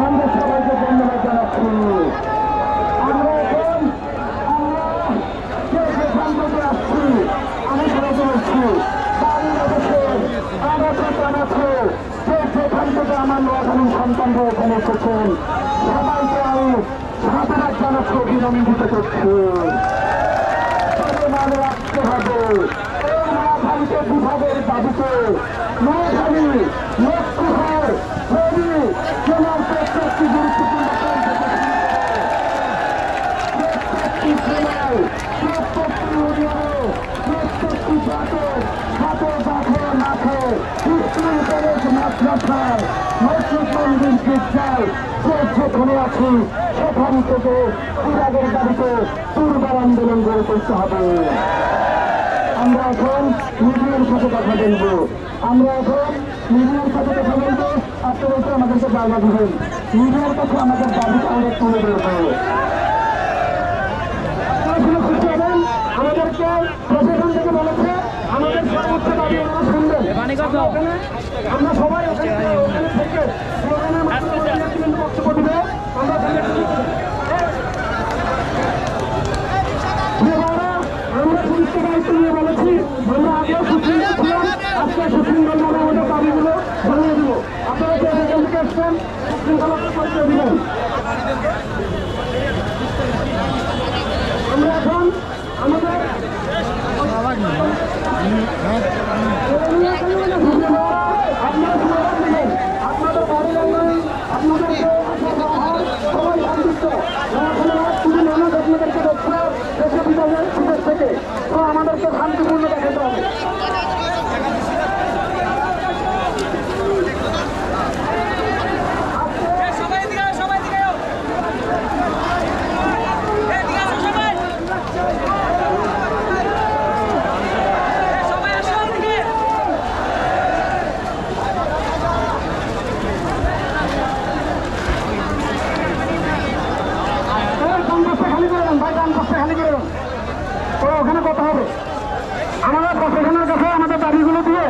আমরা সবাইকে ধন্যবাদ জানাচ্ছি। আমরা এখন আমরা যেখান থেকে আসছি আমি সবাইকে বলছি বাংলাদেশের আনাচে কানাচে যে যেখান থেকে আমার নোয়াখালীর সন্তানরা এখানে এসেছেন। সবাইকে আমি সাধুবাদ জানাচ্ছি, অভিনন্দিত করছি। মনে রাখতে হবে। এই বিভাগের দাবিতে নোয়াখালী লক্ষ্মীহার আমরা এখন মিডিয়ার সাথে কথা বলব। আমরা এখন মিডিয়ার সাথে কথা বলব আপনারা আমাদেরকে জায়গা দিবেন মিডিয়ার কাছে আমাদের দাবি আমরা তুলে ধরবো আসলে খুশি হবেন আমাদেরকে প্রশাসন থেকে বলেছে আমাদের সর্বোচ্চ দাবি ওনারা শুনবেন আমরা সবাই ওখানে ওখানে থেকে স্লোগানের মাধ্যমে বক্তব্য দিবে। আমরা আমরা পুলিশকে দায়িত্ব নিয়ে বলেছি আমরা আগেও সুশৃঙ্খল ছিলাম আজকে সুশৃঙ্খল ভাবে আমাদের দাবিগুলো জানিয়ে দিব। আপনারা যে যেখান থেকে এসছেন সুশৃঙ্খলতা পরিচয় দিবেন আমরা এখন আমাদের আপনারা স্লোগান দিবেন আপনাদের বাড়ি লাইন আপনাদের যে সবাই সন্তুষ্ট শুধু আপনাদেরকে দেখছে দেশে বিদেশে থেকে তো আমাদেরকে শান্তিপূর্ণ দেখাতে হবে। ওখানে কথা হবে। আমাদের প্রশাসনের কাছে আমাদের দাবিগুলো দিয়ে